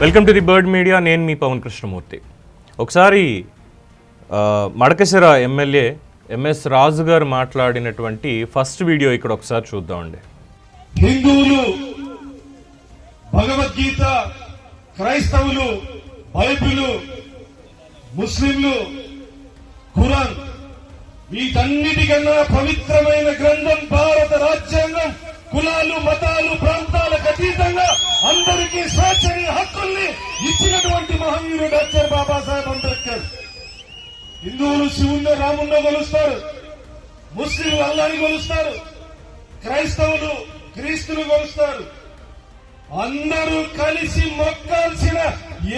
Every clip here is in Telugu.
Welcome to the bird media. నేను మీ పవన్ కృష్ణమూర్తి. ఒకసారి మడకశిర ఎమ్మెల్యే ఎంఎస్ రాజు గారు మాట్లాడినటువంటి ఫస్ట్ వీడియో ఇక్కడ ఒకసారి చూద్దామండి. హిందువులు భగవద్గీత క్రైస్తవులు బైబిలు ముస్లింలు ఖురాన్ వీటన్నిటికన్నా పవిత్రమైన గ్రంథం భారత రాజ్యాంగం. కులాలు మతాలు ప్రాంతాలకు అతీతంగా అందరికీ స్వేచ్ఛని హక్కుల్ని ఇచ్చినటువంటి మహనీయుడు డాక్టర్ బాబాసాహెబ్ అంబేద్కర్. హిందువులు శివుణ్ణి రాముణ్ణి కొలుస్తారు. ముస్లింలు అల్లాని కొలుస్తారు. క్రైస్తవులు క్రీస్తులు కొలుస్తారు. అందరూ కలిసి మొక్కాల్సిన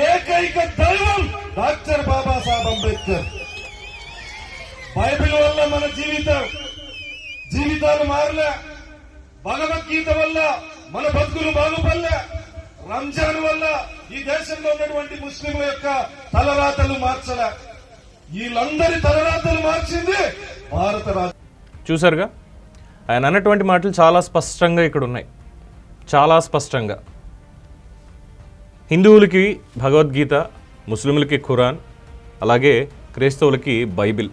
ఏకైక దైవం డాక్టర్ బాబాసాహెబ్ అంబేద్కర్. బైబిల్ వల్ల మన జీవితం జీవితాలు మారలే. భగవద్గీత వల్ల మన బతుకులు బాగుపడలే. రంజాన్ వల్ల ఈ దేశంలో ఉన్నటువంటి ముస్లింల యొక్క తలరాతలు మార్చలే. వీళ్ళందరి తలరాతలు మార్చింది భారత రాజ్యం. చూసారుగా? ఆయన అన్నటువంటి మాటలు చాలా స్పష్టంగా ఇక్కడ ఉన్నాయి. చాలా స్పష్టంగా. హిందువులకి భగవద్గీత ముస్లింలకి ఖురాన్ అలాగే క్రైస్తవులకి బైబిల్.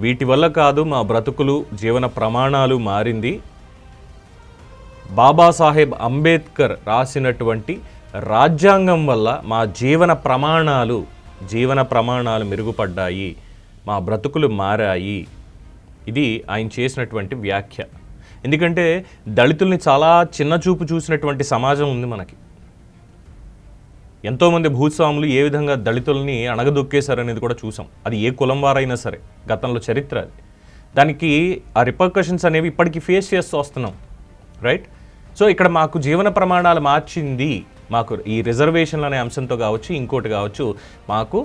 వీటి వల్ల కాదు మా బ్రతుకులు జీవన ప్రమాణాలు మారింది. బాబాసాహెబ్ అంబేద్కర్ రాసినటువంటి రాజ్యాంగం వల్ల మా జీవన ప్రమాణాలు జీవన ప్రమాణాలు మెరుగుపడ్డాయి మా బ్రతుకులు మారాయి. ఇది ఆయన చేసినటువంటి వ్యాఖ్య. ఎందుకంటే దళితుల్ని చాలా చిన్న చూపు చూసినటువంటి సమాజం ఉంది మనకి. ఎంతోమంది భూస్వాములు ఏ విధంగా దళితుల్ని అణగదొక్కేశారనేది కూడా చూసాం. అది ఏ కులం వారైనా సరే గతంలో చరిత్ర అది. దానికి ఆ రిపర్కషన్స్ అనేవి ఇప్పటికీ ఫేస్ చేస్తూ వస్తున్నాం. రైట్ సో ఇక్కడ మాకు జీవన ప్రమాణాలు మార్చింది మాకు ఈ రిజర్వేషన్లు అనే అంశంతో కావచ్చు ఇంకోటి కావచ్చు మాకు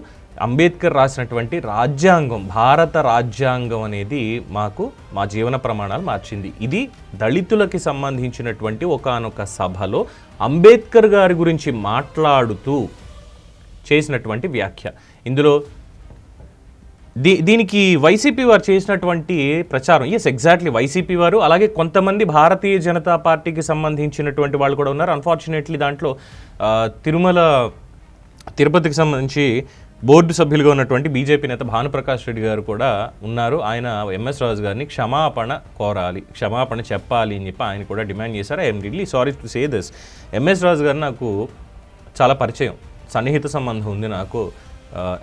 అంబేద్కర్ రాసినటువంటి రాజ్యాంగం భారత రాజ్యాంగం అనేది మాకు మా జీవన ప్రమాణాలు మార్చింది. ఇది దళితులకి సంబంధించినటువంటి ఒకానొక సభలో అంబేద్కర్ గారి గురించి మాట్లాడుతూ చేసినటువంటి వ్యాఖ్య. ఇందులో దీ దీనికి వైసీపీ వారు చేసినటువంటి ప్రచారం. ఎస్ ఎగ్జాక్ట్లీ వైసీపీ వారు అలాగే కొంతమంది భారతీయ జనతా పార్టీకి సంబంధించినటువంటి వాళ్ళు కూడా ఉన్నారు. అన్ఫార్చునేట్లీ దాంట్లో తిరుమల తిరుపతికి సంబంధించి బోర్డు సభ్యులుగా ఉన్నటువంటి బీజేపీ నేత భానుప్రకాష్ రెడ్డి గారు కూడా ఉన్నారు. ఆయన ఎంఎస్ రాజు గారిని క్షమాపణ కోరాలి. క్షమాపణ చెప్పాలి అని చెప్పి ఆయన కూడా డిమాండ్ చేశారు. I'm Ridley sorry to say this MS Raju garu నాకు చాలా పరిచయం. సన్నిహిత సంబంధం ఉంది నాకు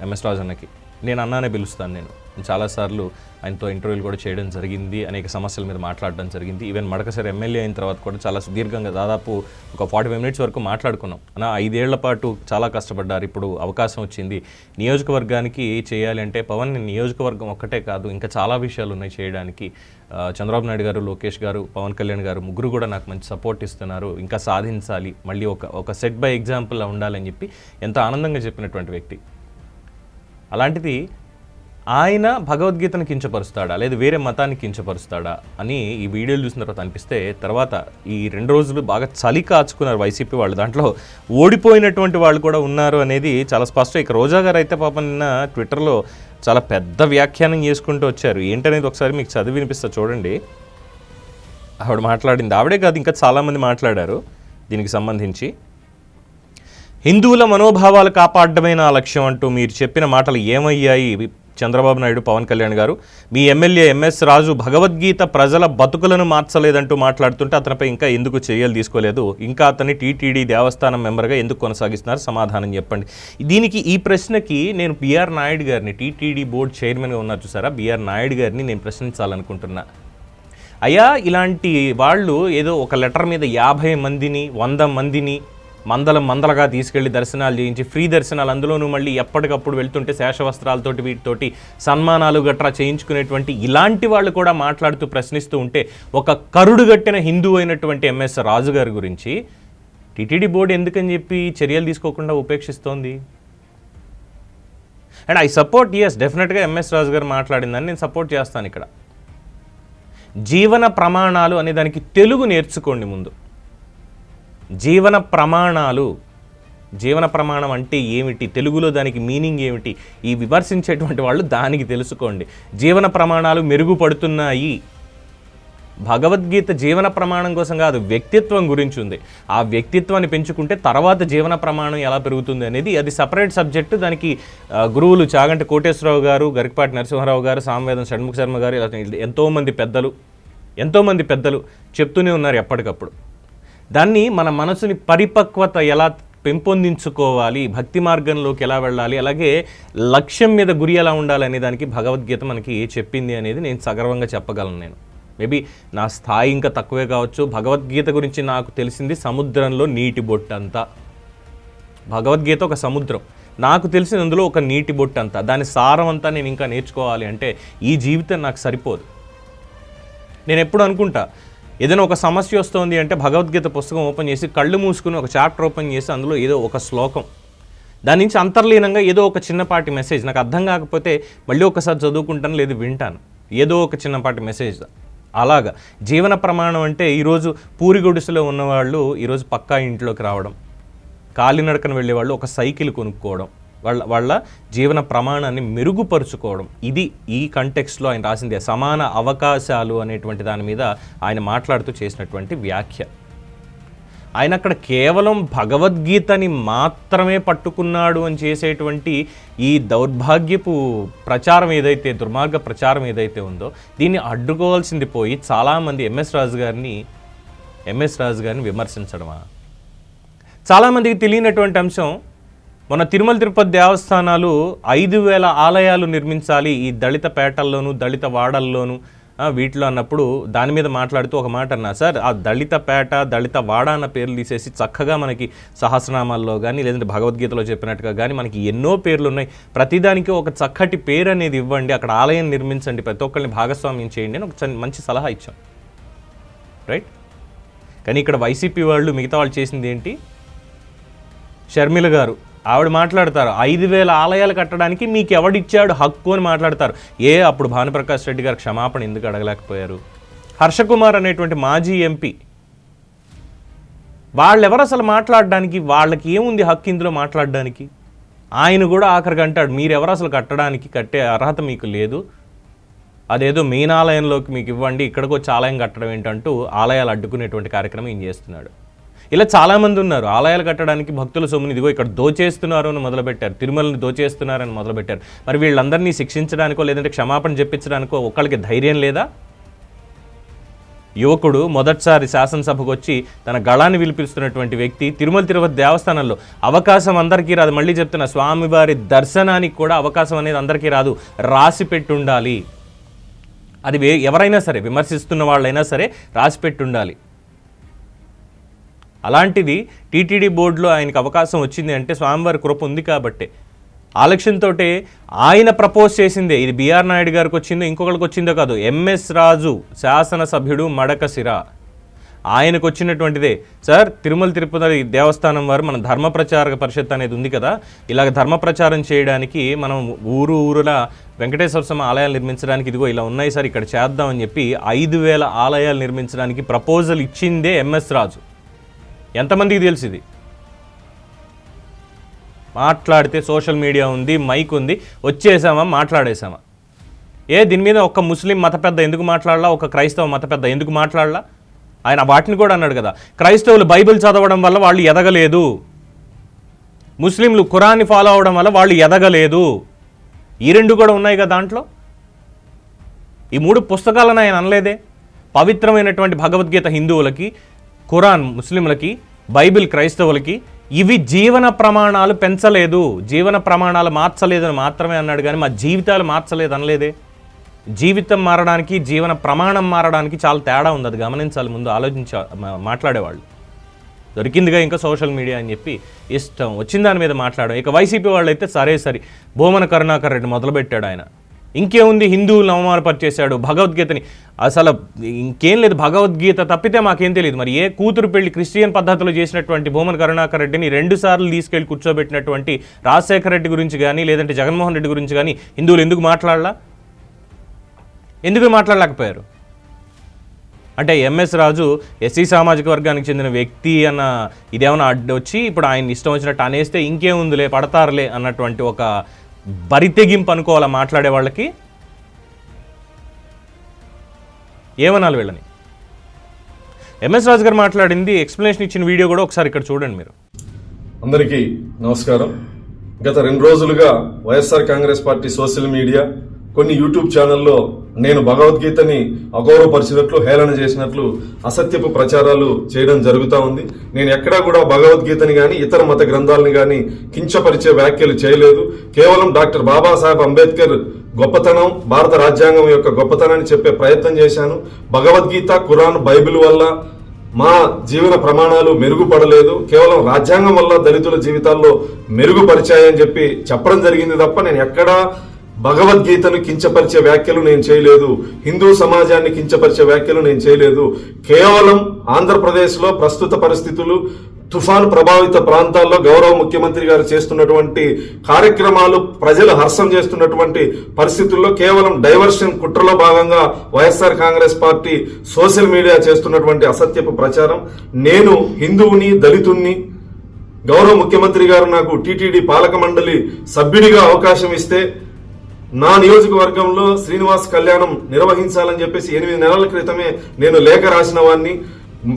ఎంఎస్ రాజు అన్నకి నేను అన్నానే పిలుస్తాను నేను. చాలాసార్లు ఆయనతో ఇంటర్వ్యూలు కూడా చేయడం జరిగింది అనేక సమస్యల మీద మాట్లాడడం జరిగింది. ఈవెన్ మడకసారి ఎమ్మెల్యే అయిన తర్వాత కూడా చాలా సుదీర్ఘంగా దాదాపు ఒక ఫార్టీ ఫైవ్ మినిట్స్ వరకు మాట్లాడుకున్నాం. నా ఐదేళ్ళ పాటు చాలా కష్టపడ్డారు. ఇప్పుడు అవకాశం వచ్చింది. నియోజకవర్గానికి చేయాలి అంటే పవన్ నియోజకవర్గం ఒక్కటే కాదు ఇంకా చాలా విషయాలు ఉన్నాయి చేయడానికి. చంద్రబాబు నాయుడు గారు లోకేష్ గారు పవన్ కళ్యాణ్ గారు ముగ్గురు కూడా నాకు మంచి సపోర్ట్ ఇస్తున్నారు. ఇంకా సాధించాలి. మళ్ళీ ఒక ఒక సెట్ బై ఎగ్జాంపుల్లా ఉండాలని చెప్పి ఎంతో ఆనందంగా చెప్పినటువంటి వ్యక్తి. అలాంటిది ఆయన భగవద్గీతను కించపరుస్తాడా? లేదా వేరే మతాన్ని కించపరుస్తాడా? అని ఈ వీడియోలు చూసిన తర్వాత అనిపిస్తే తర్వాత ఈ రెండు రోజులు బాగా చలి కాచుకున్నారు వైసీపీ వాళ్ళు. దాంట్లో ఓడిపోయినటువంటి వాళ్ళు కూడా ఉన్నారు అనేది చాలా స్పష్టం. ఇక రోజా గారు అయితే పాపం నిన్న ట్విట్టర్లో చాలా పెద్ద వ్యాఖ్యానం చేసుకుంటూ వచ్చారు. ఏంటనేది ఒకసారి మీకు చదివి వినిపిస్తా చూడండి. ఆవిడ మాట్లాడింది. ఆవిడే కాదు ఇంకా చాలామంది మాట్లాడారు దీనికి సంబంధించి. హిందువుల మనోభావాలు కాపాడడమే నా లక్ష్యం అంటూ మీరు చెప్పిన మాటలు ఏమయ్యాయి చంద్రబాబు నాయుడు పవన్ కళ్యాణ్ గారు? మీ ఎమ్మెల్యే ఎంఎస్ రాజు భగవద్గీత ప్రజల బతుకులను మార్చలేదంటూ మాట్లాడుతుంటే అతనిపై ఇంకా ఎందుకు చర్యలు తీసుకోలేదు? ఇంకా అతన్ని టీటీడీ దేవస్థానం మెంబర్గా ఎందుకు కొనసాగిస్తున్నారు? సమాధానం చెప్పండి. దీనికి ఈ ప్రశ్నకి నేను బిఆర్ నాయుడు గారిని టీటీడీ బోర్డు చైర్మన్గా ఉన్నారు చూసారా? బిఆర్ నాయుడు గారిని నేను ప్రశ్నించాలనుకుంటున్నా. అయ్యా ఇలాంటి వాళ్ళు ఏదో ఒక లెటర్ మీద యాభై మందిని వంద మందిని మందల మందలగా తీసుకెళ్ళి దర్శనాలు చేయించి ఫ్రీ దర్శనాలు అందులోనూ మళ్ళీ ఎప్పటికప్పుడు వెళ్తుంటే శేషవస్త్రాలతోటి వీటితోటి సన్మానాలు గట్రా చేయించుకునేటువంటి ఇలాంటి వాళ్ళు కూడా మాట్లాడుతూ ప్రశ్నిస్తూ ఉంటే ఒక కరుడుగట్టిన హిందూ అయినటువంటి ఎంఎస్ రాజు గారి గురించి టీటీడీ బోర్డు ఎందుకని చెప్పి చర్యలు తీసుకోకుండా ఉపేక్షిస్తోంది? అండ్ ఐ సపోర్ట్ ఎస్ డెఫినెట్గా ఎంఎస్ రాజు గారు మాట్లాడిందని నేను సపోర్ట్ చేస్తాను ఇక్కడ. జీవన ప్రమాణాలు అనే దానికి తెలుగు నేర్చుకోండి ముందు. జీవన ప్రమాణాలు జీవన ప్రమాణం అంటే ఏమిటి? తెలుగులో దానికి మీనింగ్ ఏమిటి? ఈ విమర్శించేటువంటి వాళ్ళు దానికి తెలుసుకోండి. జీవన ప్రమాణాలు మెరుగుపడుతున్నాయి. భగవద్గీత జీవన ప్రమాణం కోసం కాదు వ్యక్తిత్వం గురించి ఉంది. ఆ వ్యక్తిత్వాన్ని పెంచుకుంటే తర్వాత జీవన ప్రమాణం ఎలా పెరుగుతుంది అనేది అది సపరేట్ సబ్జెక్టు దానికి గురువులు చాగంటి కోటేశ్వరరావు గారు గరికపాటి నరసింహారావు గారు సామవేదం షణ్ముఖ శర్మ గారు ఇలా ఎంతోమంది పెద్దలు ఎంతోమంది పెద్దలు చెప్తూనే ఉన్నారు ఎప్పటికప్పుడు. దాన్ని మన మనసుని పరిపక్వత ఎలా పెంపొందించుకోవాలి భక్తి మార్గంలోకి ఎలా వెళ్ళాలి అలాగే లక్ష్యం మీద గురి ఎలా ఉండాలి అనే దానికి భగవద్గీత మనకి చెప్పింది అనేది నేను సగర్వంగా చెప్పగలను నేను. మేబీ నా స్థాయి ఇంకా తక్కువే కావచ్చు. భగవద్గీత గురించి నాకు తెలిసింది సముద్రంలో నీటి బొట్టంతా. భగవద్గీత ఒక సముద్రం. నాకు తెలిసిన అందులో ఒక నీటి బొట్టు అంతా దాని సారం అంతా నేను ఇంకా నేర్చుకోవాలి అంటే ఈ జీవితం నాకు సరిపోదు. నేను ఎప్పుడు అనుకుంటా ఏదైనా ఒక సమస్య వస్తుంది అంటే భగవద్గీత పుస్తకం ఓపెన్ చేసి కళ్ళు మూసుకుని ఒక చాప్టర్ ఓపెన్ చేసి అందులో ఏదో ఒక శ్లోకం. దాని నుంచి అంతర్లీనంగా ఏదో ఒక చిన్నపాటి మెసేజ్. నాకు అర్థం కాకపోతే మళ్ళీ ఒకసారి చదువుకుంటాను లేదు వింటాను. ఏదో ఒక చిన్నపాటి మెసేజ్. అలాగా. జీవన ప్రమాణం అంటే ఈరోజు పూరి గుడిసెలో ఉన్నవాళ్ళు ఈరోజు పక్కా ఇంట్లోకి రావడం. కాలినడకన వెళ్ళేవాళ్ళు ఒక సైకిల్ కొనుక్కోవడం. వాళ్ళ వాళ్ళ జీవన ప్రమాణాన్ని మెరుగుపరుచుకోవడం. ఇది ఈ కంటెక్స్ట్లో ఆయన రాసింది. సమాన అవకాశాలు అనేటువంటి దాని మీద ఆయన మాట్లాడుతూ చేసినటువంటి వ్యాఖ్య. ఆయన అక్కడ కేవలం భగవద్గీతని మాత్రమే పట్టుకున్నాడు అని చేసేటువంటి ఈ దౌర్భాగ్యపు ప్రచారం ఏదైతే దుర్మార్గ ప్రచారం ఏదైతే ఉందో దీన్ని అడ్డుకోవాల్సింది పోయి చాలామంది ఎంఎస్ రాజు గారిని ఎంఎస్ రాజు గారిని విమర్శించడమా? చాలామందికి తెలియనటువంటి అంశం మన తిరుమల తిరుపతి దేవస్థానాలు ఐదు వేల ఆలయాలు నిర్మించాలి ఈ దళిత పేటల్లోనూ దళిత వాడల్లోనూ. వీటిలో అన్నప్పుడు దాని మీద మాట్లాడుతూ ఒక మాట అన్నా సార్ ఆ దళిత పేట దళిత వాడ అన్న పేర్లు తీసేసి చక్కగా మనకి సహస్రనామాల్లో కానీ లేదంటే భగవద్గీతలో చెప్పినట్టుగా కానీ మనకి ఎన్నో పేర్లు ఉన్నాయి. ప్రతిదానికి ఒక చక్కటి పేరు అనేది ఇవ్వండి అక్కడ ఆలయం నిర్మించండి ప్రతి ఒక్కరిని భాగస్వామ్యం చేయండి అని ఒక మంచి సలహా ఇచ్చాం. రైట్? కానీ ఇక్కడ వైసీపీ వాళ్ళు మిగతా వాళ్ళు చేసింది ఏంటి? షర్మిల గారు. ఆవిడ మాట్లాడతారు. ఐదు వేల ఆలయాలు కట్టడానికి మీకు ఎవడిచ్చాడు హక్కు అని మాట్లాడతారు. ఏ అప్పుడు భానుప్రకాష్ రెడ్డి గారు క్షమాపణ ఎందుకు అడగలేకపోయారు? హర్షకుమార్ అనేటువంటి మాజీ ఎంపీ వాళ్ళెవరు అసలు మాట్లాడడానికి? వాళ్ళకి ఏముంది హక్కు ఇందులో మాట్లాడడానికి? ఆయన కూడా ఆఖరికి అంటాడు మీరెవరు అసలు కట్టడానికి కట్టే అర్హత మీకు లేదు. అదేదో మెయిన్ ఆలయంలోకి మీకు ఇవ్వండి ఇక్కడికి వచ్చి ఆలయం కట్టడం ఏంటంటూ ఆలయాలు అడ్డుకునేటువంటి కార్యక్రమం ఈయన చేస్తున్నాడు. ఇలా చాలామంది ఉన్నారు. ఆలయాలు కట్టడానికి భక్తుల సొమ్ముని ఇదిగో ఇక్కడ దోచేస్తున్నారు అని మొదలుపెట్టారు. తిరుమలని దోచేస్తున్నారని మొదలుపెట్టారు. మరి వీళ్ళందరినీ శిక్షించడానికో లేదంటే క్షమాపణ చెప్పించడానికో ఒక్కళ్ళకి ధైర్యం లేదా? యువకుడు మొదటిసారి శాసనసభకు వచ్చి తన గళాన్ని విలిపిస్తున్నటువంటి వ్యక్తి తిరుమల తిరుపతి దేవస్థానంలో అవకాశం అందరికీ రాదు. మళ్ళీ చెప్తున్న స్వామివారి దర్శనానికి కూడా అవకాశం అనేది అందరికీ రాదు. రాసి పెట్టుండాలి. అది వే ఎవరైనా సరే విమర్శిస్తున్న వాళ్ళైనా సరే రాసి పెట్టుండాలి. అలాంటిది టీటీడీ బోర్డులో ఆయనకు అవకాశం వచ్చింది అంటే స్వామివారి కృప ఉంది కాబట్టే. ఆ లక్ష్యంతో ఆయన ప్రపోజ్ చేసిందే. ఇది బీఆర్ నాయుడు గారికి వచ్చిందో ఇంకొకరికి వచ్చిందో కాదు. ఎంఎస్ రాజు శాసనసభ్యుడు మడకశిర ఆయనకు వచ్చినటువంటిదే. సార్ తిరుమల తిరుపతి దేవస్థానం వారు మన ధర్మ ప్రచారక పరిషత్ అనేది ఉంది కదా. ఇలాగ ధర్మ ప్రచారం చేయడానికి మనం ఊరు ఊరులా వెంకటేశ్వర స్వామి ఆలయాలు నిర్మించడానికి ఇదిగో ఇలా ఉన్నాయి సార్ ఇక్కడ చేద్దామని చెప్పి ఐదు వేల ఆలయాలు నిర్మించడానికి ప్రపోజల్ ఇచ్చిందే ఎంఎస్ రాజు. ఎంతమందికి తెలుసు ఇది? మాట్లాడితే సోషల్ మీడియా ఉంది మైక్ ఉంది వచ్చేసామా మాట్లాడేసామా? ఏ దీని మీద ఒక ముస్లిం మత పెద్ద ఎందుకు మాట్లాడలా? ఒక క్రైస్తవ మత పెద్ద ఎందుకు మాట్లాడలా? ఆయన వాటిని కూడా అన్నాడు కదా. క్రైస్తవులు బైబిల్ చదవడం వల్ల వాళ్ళు ఎదగలేదు. ముస్లింలు ఖురాన్ని ఫాలో అవడం వల్ల వాళ్ళు ఎదగలేదు. ఈ రెండు కూడా ఉన్నాయి కదా దాంట్లో? ఈ మూడు పుస్తకాలను ఆయన అనలేదే? పవిత్రమైనటువంటి భగవద్గీత హిందువులకి ఖురాన్ ముస్లింలకి బైబిల్ క్రైస్తవులకి ఇవి జీవన ప్రమాణాలు పెంచలేదు. జీవన ప్రమాణాలు మార్చలేదని మాత్రమే అన్నాడు కానీ మా జీవితాలు మార్చలేదు అనలేదే. జీవితం మారడానికి జీవన ప్రమాణం మారడానికి చాలా తేడా ఉంది అది గమనించాలి ముందు ఆలోచించ మాట్లాడేవాళ్ళు. దొరికిందిగా ఇంకా సోషల్ మీడియా అని చెప్పి ఇష్టం వచ్చిన దాని మీద మాట్లాడడం. ఇక వైసీపీ వాళ్ళు అయితే సరే సరే భూమన కరుణాకర్ రెడ్డి మొదలుపెట్టాడు ఆయన. ఇంకేముంది? హిందువులను అవమానపరిచేశాడు భగవద్గీతని. అసలు ఇంకేం లేదు భగవద్గీత తప్పితే మాకేం తెలియదు. మరి ఏ కూతురు పెళ్ళి క్రిస్టియన్ పద్ధతిలో చేసినటువంటి భూమన్ కరుణాకర్ రెడ్డిని రెండు సార్లు తీసుకెళ్ళి కూర్చోబెట్టినటువంటి రాజశేఖర రెడ్డి గురించి కానీ లేదంటే జగన్మోహన్ రెడ్డి గురించి కానీ హిందువులు ఎందుకు మాట్లాడలా? ఎందుకు మాట్లాడలేకపోయారు? అంటే ఎంఎస్ రాజు ఎస్సీ సామాజిక వర్గానికి చెందిన వ్యక్తి అన్న ఇదేమన్నా అడ్డు వచ్చి ఇప్పుడు ఆయన ఇష్టం వచ్చినట్టు అనేస్తే ఇంకేముందిలే పడతారులే అన్నటువంటి ఒక బరితెగింపు అనుకోవాలా మాట్లాడే వాళ్ళకి? ఏమనాలి వీళ్ళని? ఎంఎస్ రాజు గారు మాట్లాడింది ఎక్స్ప్లెనేషన్ ఇచ్చిన వీడియో కూడా ఒకసారి ఇక్కడ చూడండి మీరు. అందరికీ నమస్కారం. గత రెండు రోజులుగా YSR Congress party social media కొన్ని యూట్యూబ్ ఛానల్లో నేను భగవద్గీతని అగౌరవపరిచినట్లు హేళన చేసినట్లు అసత్యపు ప్రచారాలు చేయడం జరుగుతూ ఉంది. నేను ఎక్కడా కూడా భగవద్గీతని కానీ ఇతర మత గ్రంథాలని కానీ కించపరిచే వ్యాఖ్యలు చేయలేదు. కేవలం డాక్టర్ బాబాసాహెబ్ అంబేద్కర్ గొప్పతనం భారత రాజ్యాంగం యొక్క గొప్పతనాన్ని చెప్పే ప్రయత్నం చేశాను. భగవద్గీత ఖురాన్ బైబిల్ వల్ల మా జీవన ప్రమాణాలు మెరుగుపడలేదు. కేవలం రాజ్యాంగం వల్ల దళితుల జీవితాల్లో మెరుగుపరిచాయని చెప్పి చెప్పడం జరిగింది తప్ప నేను ఎక్కడా భగవద్గీతను కించపరిచే వ్యాఖ్యలు నేను చేయలేదు. హిందూ సమాజాన్ని కించపరిచే వ్యాఖ్యలు నేను చేయలేదు. కేవలం ఆంధ్రప్రదేశ్లో ప్రస్తుత పరిస్థితులు తుఫాను ప్రభావిత ప్రాంతాల్లో గౌరవ ముఖ్యమంత్రి గారు చేస్తున్నటువంటి కార్యక్రమాలు ప్రజలు హర్షం చేస్తున్నటువంటి పరిస్థితుల్లో కేవలం డైవర్షన్ కుట్రలో భాగంగా YSR Congress party social media చేస్తున్నటువంటి అసత్యపు ప్రచారం. నేను హిందువుని దళితుణ్ణి గౌరవ ముఖ్యమంత్రి గారు నాకు టీటీడీ పాలక మండలి సభ్యుడిగా అవకాశం ఇస్తే నా నియోజకవర్గంలో శ్రీనివాస్ కళ్యాణం నిర్వహించాలని చెప్పేసి ఎనిమిది నెలల క్రితమే నేను లేఖ రాసిన వాడిని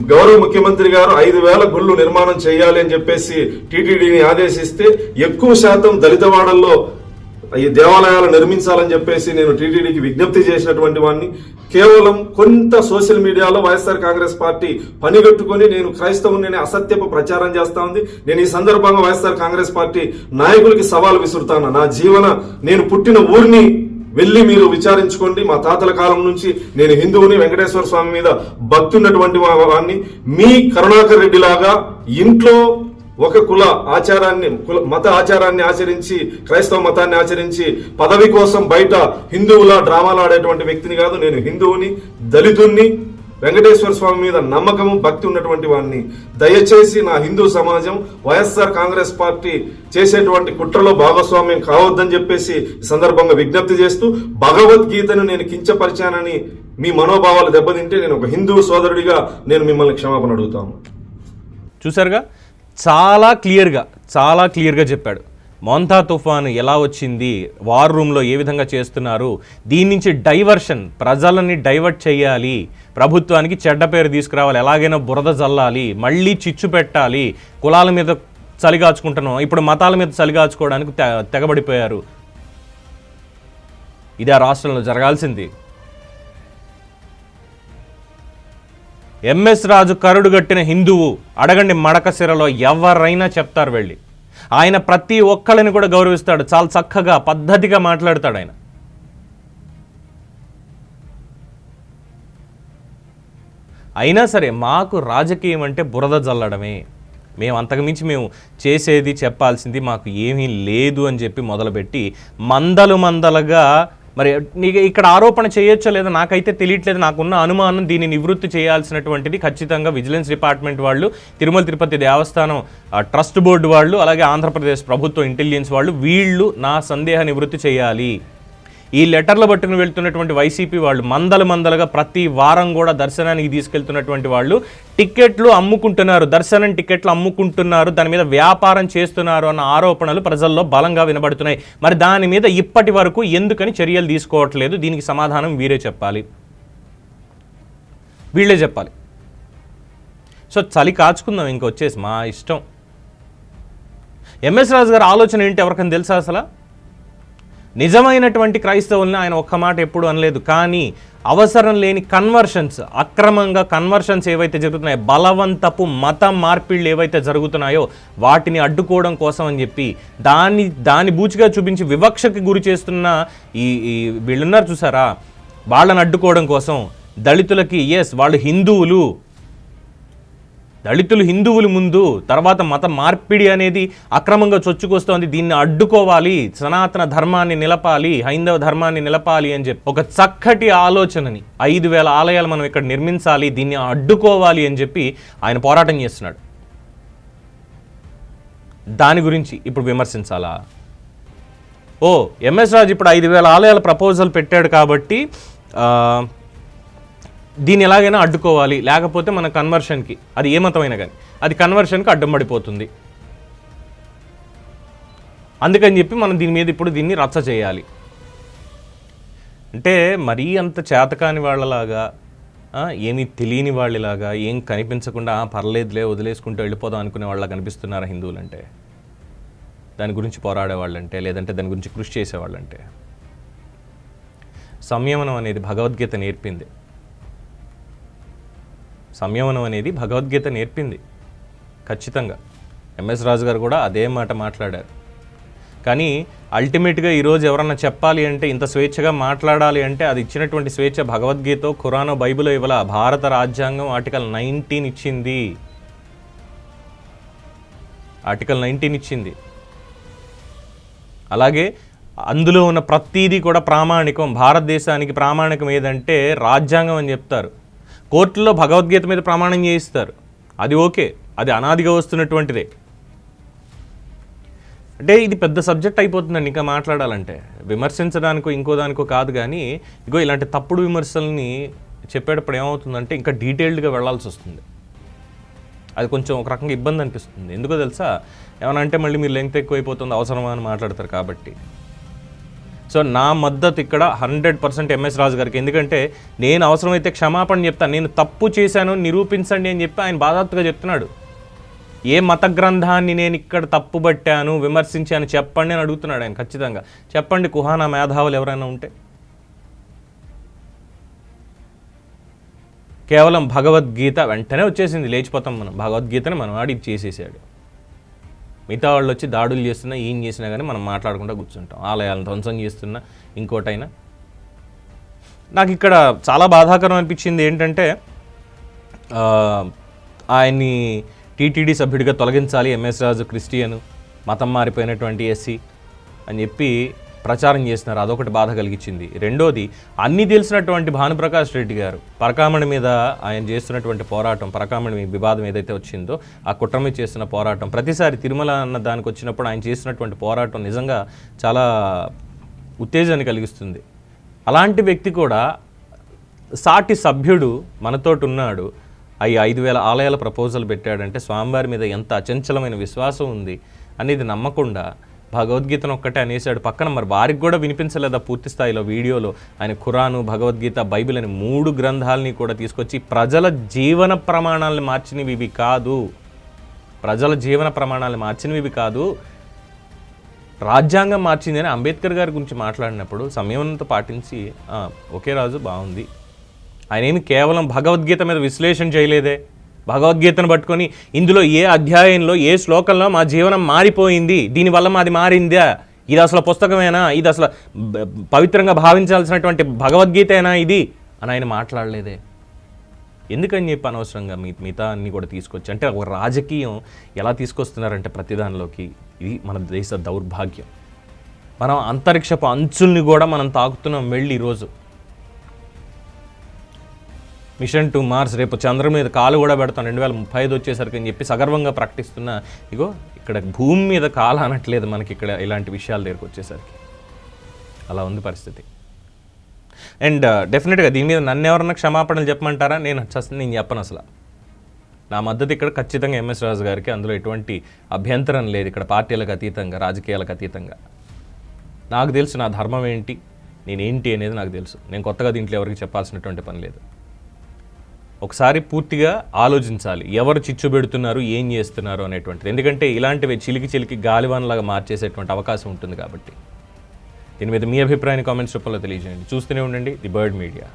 గౌరవ ముఖ్యమంత్రి గారు ఐదు వేల గుళ్ళు నిర్మాణం చేయాలి అని చెప్పేసి టీటీడీని ఆదేశిస్తే ఎక్కువ శాతం దళితవాడల్లో ఈ దేవాలయాలు నిర్మించాలని చెప్పేసి నేను టీటీడీకి విజ్ఞప్తి చేసినటువంటి వాడిని. కేవలం కొంత సోషల్ మీడియాలో వైఎస్ఆర్ కాంగ్రెస్ పార్టీ పనిగట్టుకొని నేను క్రైస్తవుని అసత్యపు ప్రచారం చేస్తా ఉంది. నేను ఈ సందర్భంగా వైఎస్ఆర్ కాంగ్రెస్ పార్టీ నాయకులకి సవాల్ విసురుతాను. నా జీవన నేను పుట్టిన ఊరిని వెళ్ళి మీరు విచారించుకోండి. మా తాతల కాలం నుంచి నేను హిందువుని వెంకటేశ్వర స్వామి మీద భక్తి ఉన్నటువంటి వాడిని. మీ కరుణాకర్ రెడ్డి లాగా ఇంట్లో ఒక కుల ఆచారాన్ని కుల మత ఆచారాన్ని ఆచరించి క్రైస్తవ మతాన్ని ఆచరించి పదవి కోసం బయట హిందువుల డ్రామాలు ఆడేటువంటి వ్యక్తిని కాదు నేను హిందువుని దళితుణ్ణి వెంకటేశ్వర స్వామి మీద నమ్మకము భక్తి ఉన్నటువంటి వాడిని దయచేసి నా హిందూ సమాజం వైఎస్ఆర్ కాంగ్రెస్ పార్టీ చేసేటువంటి కుట్రలో భాగస్వామ్యం కావద్దని చెప్పేసి ఈ సందర్భంగా విజ్ఞప్తి చేస్తూ భగవద్గీతను నేను కించపరిచానని మీ మనోభావాలు దెబ్బతింటే నేను ఒక హిందూ సోదరుడిగా నేను మిమ్మల్ని క్షమాపణ అడుగుతాను. చూసారుగా చాలా క్లియర్గా చాలా క్లియర్గా చెప్పాడు. మోంతా తుఫాన్ ఎలా వచ్చింది వార్ రూమ్లో ఏ విధంగా చేస్తున్నారు దీని నుంచి డైవర్షన్ ప్రజలని డైవర్ట్ చేయాలి ప్రభుత్వానికి చెడ్డ పేరు తీసుకురావాలి ఎలాగైనా బురద జల్లాలి మళ్ళీ చిచ్చు పెట్టాలి కులాల మీద చలిగాచుకుంటున్నాం ఇప్పుడు మతాల మీద చలిగాచుకోవడానికి తె తెగబడిపోయారు. ఇది ఆ రాష్ట్రంలో జరగాల్సింది. ఎంఎస్ రాజు కరుడు గట్టిన హిందువు అడగండి మడకశిరలో ఎవరైనా చెప్తారు వెళ్ళి. ఆయన ప్రతి ఒక్కళ్ళని కూడా గౌరవిస్తాడు చాలా చక్కగా పద్ధతిగా మాట్లాడతాడు ఆయన. అయినా సరే మాకు రాజకీయం అంటే బురద జల్లడమే. మేము అంతకుమించి మేము చేసేది చెప్పాల్సింది మాకు ఏమీ లేదు అని చెప్పి మొదలుపెట్టి మందలు మందలుగా మరి నీకు ఇక్కడ ఆరోపణ చేయొచ్చో లేదో నాకైతే తెలియట్లేదు. నాకున్న అనుమానం దీన్ని నివృత్తి చేయాల్సినటువంటిది ఖచ్చితంగా విజిలెన్స్ డిపార్ట్మెంట్ వాళ్ళు తిరుమల తిరుపతి దేవస్థానం ట్రస్ట్ బోర్డు వాళ్ళు అలాగే ఆంధ్రప్రదేశ్ ప్రభుత్వ ఇంటెలిజెన్స్ వాళ్ళు వీళ్ళు నా సందేహ నివృత్తి చేయాలి. ఈ లెటర్లు పట్టుకుని వెళ్తున్నటువంటి వైసీపీ వాళ్ళు మందలు మందలుగా ప్రతి వారం కూడా దర్శనానికి తీసుకెళ్తున్నటువంటి వాళ్ళు టికెట్లు అమ్ముకుంటున్నారు దర్శనం టికెట్లు అమ్ముకుంటున్నారు దాని మీద వ్యాపారం చేస్తున్నారు అన్న ఆరోపణలు ప్రజల్లో బలంగా వినబడుతున్నాయి. మరి దాని మీద ఇప్పటి వరకు ఎందుకని చర్యలు తీసుకోవట్లేదు? దీనికి సమాధానం వీరే చెప్పాలి. వీళ్ళే చెప్పాలి. సో చలి కాచుకుందాం ఇంకొచ్చేసి మా ఇష్టం. ఎంఎస్ రాజు గారి ఆలోచన ఏంటి ఎవరికైనా తెలుసా అసలు? నిజమైనటువంటి క్రైస్తవుల్ని ఆయన ఒక్క మాట ఎప్పుడు అనలేదు. కానీ అవసరం లేని కన్వర్షన్స్ అక్రమంగా కన్వర్షన్స్ ఏవైతే జరుగుతున్నాయో బలవంతపు మత మార్పిళ్ళు ఏవైతే జరుగుతున్నాయో వాటిని అడ్డుకోవడం కోసం అని చెప్పి దాన్ని దాని బూచిగా చూపించి వివక్షకి గురి చేస్తున్న ఈ ఈ వీళ్ళున్నారు చూసారా? వాళ్ళని అడ్డుకోవడం కోసం దళితులకి ఎస్ వాళ్ళు హిందువులు. దళితులు హిందువులు ముందు తర్వాత మత మార్పిడి అనేది అక్రమంగా చొచ్చుకొస్తోంది. దీన్ని అడ్డుకోవాలి సనాతన ధర్మాన్ని నిలపాలి హైందవ ధర్మాన్ని నిలపాలి అని చెప్పి ఒక చక్కటి ఆలోచనని ఐదు వేల ఆలయాలు మనం ఇక్కడ నిర్మించాలి దీన్ని అడ్డుకోవాలి అని చెప్పి ఆయన పోరాటం చేస్తున్నాడు. దాని గురించి ఇప్పుడు విమర్శించాలా? ఓ ఎంఎస్ రాజు ఇప్పుడు ఐదు వేల ఆలయాల ప్రపోజల్ పెట్టాడు కాబట్టి దీన్ని ఎలాగైనా అడ్డుకోవాలి. లేకపోతే మన కన్వర్షన్కి అది ఏ మతమైనా కానీ అది కన్వర్షన్కి అడ్డం పడిపోతుంది అందుకని చెప్పి మనం దీని మీద ఇప్పుడు దీన్ని రచ్చ చేయాలి. అంటే మరీ అంత చేతకాని వాళ్ళలాగా ఏమీ తెలియని వాళ్ళలాగా ఏం కనిపించకుండా పర్లేదులే వదిలేసుకుంటూ వెళ్ళిపోదాం అనుకునే వాళ్ళ కనిపిస్తున్నారా హిందువులంటే? దాని గురించి పోరాడేవాళ్ళంటే లేదంటే దాని గురించి కృషి చేసేవాళ్ళంటే సంయమనం అనేది భగవద్గీత నేర్పింది. సంయమనం అనేది భగవద్గీత నేర్పింది. ఖచ్చితంగా. ఎంఎస్ రాజు గారు కూడా అదే మాట మాట్లాడారు. కానీ అల్టిమేట్గా ఈరోజు ఎవరన్నా చెప్పాలి అంటే ఇంత స్వేచ్ఛగా మాట్లాడాలి అంటే అది ఇచ్చినటువంటి స్వేచ్ఛ భగవద్గీత ఖురానో బైబిలో ఇవ్వాల భారత రాజ్యాంగం ఆర్టికల్ నైన్టీన్ ఇచ్చింది. ఆర్టికల్ నైన్టీన్ ఇచ్చింది. అలాగే అందులో ఉన్న ప్రతీది కూడా ప్రామాణికం. భారతదేశానికి ప్రామాణికం ఏదంటే రాజ్యాంగం అని చెప్తారు. కోర్టులో భగవద్గీత మీద ప్రమాణం చేయిస్తారు. అది ఓకే. అది అనాదిగా వస్తున్నటువంటిదే. అంటే ఇది పెద్ద సబ్జెక్ట్ అయిపోతుందండి ఇంకా మాట్లాడాలంటే. విమర్శించడానికో ఇంకో దానికో కాదు కానీ ఇగో ఇలాంటి తప్పుడు విమర్శల్ని చెప్పేటప్పుడు ఏమవుతుందంటే ఇంకా డీటెయిల్డ్గా వెళ్ళాల్సి వస్తుంది. అది కొంచెం ఒక రకంగా ఇబ్బంది అనిపిస్తుంది. ఎందుకో తెలుసా? ఏమన్నా అంటే మళ్ళీ మీరు లెంగ్త్ ఎక్కువైపోతుంది అవసరమా అని మాట్లాడతారు కాబట్టి. సో నా మద్దతు ఇక్కడ హండ్రెడ్ పర్సెంట్ ఎంఎస్ రాజు గారికి. ఎందుకంటే నేను అవసరమైతే క్షమాపణ చెప్తాను నేను తప్పు చేశాను నిరూపించండి అని చెప్పి ఆయన బాధాత్తుగా చెప్తున్నాడు. ఏ మత గ్రంథాన్ని నేను ఇక్కడ తప్పుబట్టాను విమర్శించాను చెప్పండి అని అడుగుతున్నాడు ఆయన ఖచ్చితంగా. చెప్పండి కుహానా మేధావులు ఎవరైనా ఉంటే. కేవలం భగవద్గీత వెంటనే వచ్చేసింది లేచిపోతాం మనం. భగవద్గీతని మనం ఆడి చేసేసాడు. మిగతా వాళ్ళు వచ్చి దాడులు చేస్తున్నా ఏం చేసినా కానీ మనం మాట్లాడకుండా కూర్చుంటాం. ఆలయాలను ధ్వంసం చేస్తున్నా ఇంకోటైనా. నాకు ఇక్కడ చాలా బాధాకరం అనిపించింది ఏంటంటే ఆయన్ని టీటీడీ సభ్యుడిగా తొలగించాలి ఎంఎస్ రాజు క్రిస్టియన్ మతం మారిపోయినటువంటి ఎస్సీ అని చెప్పి ప్రచారం చేస్తున్నారు. అదొకటి బాధ కలిగించింది. రెండోది అన్నీ తెలిసినటువంటి భానుప్రకాష్ రెడ్డి గారు పరకామణి మీద ఆయన చేస్తున్నటువంటి పోరాటం పరకామణి వివాదం ఏదైతే వచ్చిందో ఆ కుట్ర మీద చేస్తున్న పోరాటం ప్రతిసారి తిరుమల అన్న దానికి వచ్చినప్పుడు ఆయన చేసినటువంటి పోరాటం నిజంగా చాలా ఉత్తేజాన్ని కలిగిస్తుంది. అలాంటి వ్యక్తి కూడా సాటి సభ్యుడు మనతోటి ఉన్నాడు. అవి ఐదు వేల ఆలయాల ప్రపోజల్ పెట్టాడంటే స్వామివారి మీద ఎంత అచంచలమైన విశ్వాసం ఉంది అనేది నమ్మకుండా భగవద్గీతను ఒక్కటే అనేసాడు పక్కన మరి వారికి కూడా వినిపించలేదా పూర్తి స్థాయిలో వీడియోలో? ఆయన ఖురాను భగవద్గీత బైబిల్ అని మూడు గ్రంథాలని కూడా తీసుకొచ్చి ప్రజల జీవన ప్రమాణాలను మార్చినవి ఇవి కాదు. ప్రజల జీవన ప్రమాణాలను మార్చినవి ఇవి కాదు. రాజ్యాంగం మార్చింది అని అంబేద్కర్ గారి గురించి మాట్లాడినప్పుడు సంయమనంతో పాటించి ఒకే ఓకే రాజు బాగుంది. ఆయన ఏమి కేవలం భగవద్గీత మీద విశ్లేషణ చేయలేదే. భగవద్గీతను పట్టుకొని ఇందులో ఏ అధ్యాయంలో ఏ శ్లోకంలో మా జీవనం మారిపోయింది? దీనివల్ల మాది మారిందా? ఇది అసలు పుస్తకమేనా? ఇది అసలు బ- పవిత్రంగా భావించాల్సినటువంటి భగవద్గీతేనా ఇది? అని ఆయన మాట్లాడలేదే. ఎందుకని చెప్పి అనవసరంగా మీ మిగతా అన్ని కూడా తీసుకొచ్చి అంటే ఒక రాజకీయం ఎలా తీసుకొస్తున్నారంటే ప్రతిదానిలోకి ఇది మన దేశ దౌర్భాగ్యం. మనం అంతరిక్షపు అంచుల్ని కూడా మనం తాకుతున్నాం వెళ్ళి ఈరోజు. Mission to Mars. రేపు చంద్రం మీద కాలు కూడా పెడతాం రెండు వేల ముప్పై ఐదు వచ్చేసరికి అని చెప్పి సగర్వంగా ప్రకటిస్తున్న. ఇగో ఇక్కడ భూమి మీద కాలు అనట్లేదు మనకి ఇక్కడ ఇలాంటి విషయాల దగ్గరకు వచ్చేసరికి. అలా ఉంది పరిస్థితి. అండ్ uh, డెఫినెట్గా దీని మీద నన్ను ఎవరన్నా క్షమాపణలు చెప్పమంటారా? నేను వచ్చేస్తుంది నేను చెప్పను అసలు. నా మద్దతు ఇక్కడ ఖచ్చితంగా ఎంఎస్ రాజు గారికి. అందులో ఎటువంటి అభ్యంతరం లేదు. ఇక్కడ పార్టీలకు అతీతంగా రాజకీయాలకు అతీతంగా. నాకు తెలుసు నా ధర్మం ఏంటి నేనేంటి అనేది నాకు తెలుసు. నేను కొత్తగా దీంట్లో ఎవరికి చెప్పాల్సినటువంటి పని లేదు. ఒకసారి పూర్తిగా ఆలోచించాలి. ఎవరు చిచ్చు పెడుతున్నారు ఏం చేస్తున్నారు అనేటువంటిది. ఎందుకంటే ఇలాంటివి చిలికి చిలికి గాలివానలాగా మార్చేసేటువంటి అవకాశం ఉంటుంది కాబట్టి. దీని మీద మీ అభిప్రాయాన్ని కామెంట్స్ రూపంలో తెలియజేయండి. చూస్తూనే ఉండండి ది బర్డ్ మీడియా.